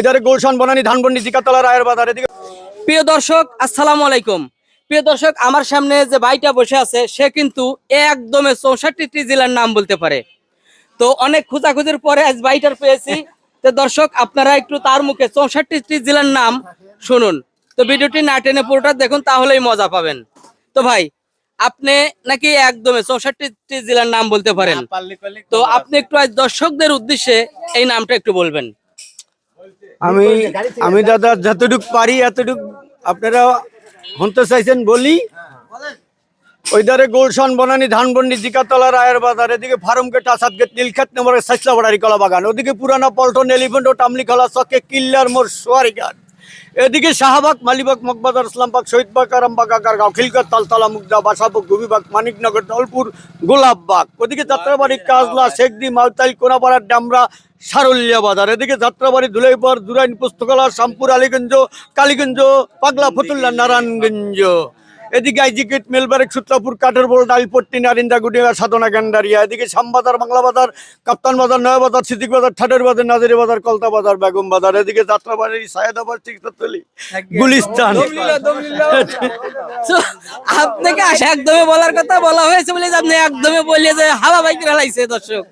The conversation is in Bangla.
এধারে গুলশান বনানী ধানবন্ডি জিকাতলা রায়ের বাজার এদিকে প্রিয় দর্শক আসসালামু আলাইকুম। প্রিয় দর্শক আমার সামনে যে ভাইটা বসে আছে সে কিন্তু একদমে চৌষট্টি জেলার নাম বলতে পারে। তো অনেক খোঁজাখুঁজির পরে আজ ভাইটার পেয়েছি। তো দর্শক আপনারা একটু তার মুখে চৌষট্টি জেলার নাম শুনুন। তো ভিডিওটি না টেনে পুরোটা দেখুন তাহলেই মজা পাবেন। তো ভাই আপনি নাকি একদমে চৌষট্টি জেলার নাম বলতে পারেন? তো আপনি একটু আজ দর্শকদের উদ্দেশ্যে এই নামটা একটু বলবেন। আমি আমি দাদা যতটুক পারি, এতটুক আপনারা শুনতে চাইছেন বলি। ওই ধারে গোলশন, বনানি ধানবন্ডি জিকাতলা, রায়ের বাজার, এদিকে Farm Gate Asad Gate, Nilkhet নম্বরের সাইসলাবাড়ি কলা বাগান ওদিকে পুরানা পল্টন এলিফেন্ট ও টামলিখলা চকে, কিল্লার মোর সোয়ারি ঘাট এদিকে শাহবাগ, মালিবাগ মকবাজার ইসলামবাগ, শহীদবাগ, আরামবাগ, আগারগাঁও খিলগত তালতলা, মুগদা বাসাবুক গুবিবাগ, মানিকনগর দলপুর গোলাপবাগ। ওদিকে যাত্রাবাড়ি, কাজলা শেখদি মালতাইল, কোনাপাড়া, ডামরা, সারুলিয়া বাজার। এদিকে যাত্রাবাড়ি ধুলাইপাড় দুরাইন পুস্তকালা শামপুর আলীগঞ্জ, কালীগঞ্জ, পাগলা, ফতুল্লা, নারায়ণগঞ্জ। এদিকে আইজিকেট মেলবারেক সূত্রাপুর কাঠের বল ডালপট্টি নারিন্দা গুডিয়া সাধনা গান্ডারিয়া এদিকে শ্যামবাজার বাংলা বাজার কাপ্তান বাজার নয় বাজার সিদ্দিক বাজার ঠাটের বাজার নাজিরি বাজার কলতা বাজার বেগম বাজার। এদিকে যাত্রাবাড়ি সায়দাবাদ চিকিৎসাতলি গুলিস্তান। আপনাকে একদমই বলার কথা বলা হয়েছে বলে আপনি একদমই বললে যে হাওয়া বাইক লাইছে দর্শক।